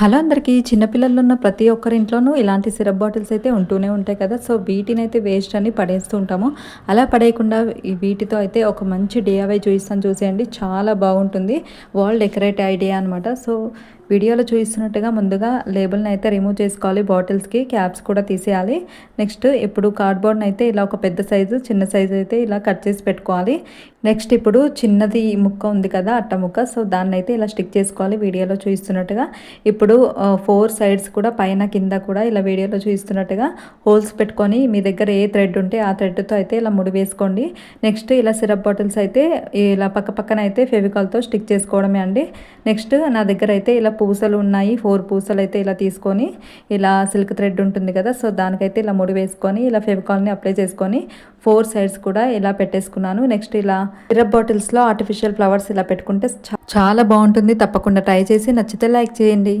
Hello అందరికీ చిన్నపిల్లలు ఉన్న ప్రతి ఒక్కరి ఇంట్లోనూ ఇలాంటి సిరప్ బాటిల్స్ అయితే ఉంటూనే ఉంటాయి కదా. సో వీటిని అయితే వేస్ట్ అని పడేస్తూ ఉంటాము. అలా పడేయకుండా వీటితో అయితే ఒక మంచి డిఐవై చూపిస్తాను చూసేయండి. చాలా బాగుంటుంది. వాల్ డెకరేట్ ఐడియా అనమాట సో వీడియోలో చూపిస్తున్నట్టుగా ముందుగా లేబుల్ని అయితే రిమూవ్ చేసుకోవాలి. బాటిల్స్కి క్యాప్స్ కూడా తీసేయాలి. నెక్స్ట్ ఇప్పుడు కార్డ్బోర్డ్ని అయితే ఇలా ఒక పెద్ద సైజు చిన్న సైజు అయితే ఇలా కట్ చేసి పెట్టుకోవాలి. నెక్స్ట్ ఇప్పుడు చిన్నది ముక్క ఉంది కదా అట్ట ముక్క. సో దాన్ని అయితే ఇలా స్టిక్ చేసుకోవాలి వీడియోలో చూపిస్తున్నట్టుగా. ఇప్పుడు ఫోర్ సైడ్స్ కూడా పైన కింద కూడా ఇలా వీడియోలో చూపిస్తున్నట్టుగా హోల్స్ పెట్టుకొని మీ దగ్గర ఏ థ్రెడ్ ఉంటే ఆ థ్రెడ్తో అయితే ఇలా ముడి వేసుకోండి. నెక్స్ట్ ఇలా సిరప్ బాటిల్స్ అయితే ఇలా పక్క పక్కన అయితే ఫెవికాల్తో స్టిక్ చేసుకోవడమే అండి. నెక్స్ట్ నా దగ్గర అయితే ఇలా పూసలు ఉన్నాయి. ఫోర్ పూసలు అయితే ఇలా తీసుకొని ఇలా సిల్క్ థ్రెడ్ ఉంటుంది కదా సో దానికైతే ఇలా ముడి వేసుకొని ఇలా ఫెవికాల్ని అప్లై చేసుకొని ఫోర్ సైడ్స్ కూడా ఇలా పెట్టేసుకున్నాను. నెక్స్ట్ ఇలా సిరప్ బాటిల్స్లో ఆర్టిఫిషియల్ ఫ్లవర్స్ ఇలా పెట్టుకుంటే చాలా బాగుంటుంది. తప్పకుండా ట్రై చేసి నచ్చితే లైక్ చేయండి.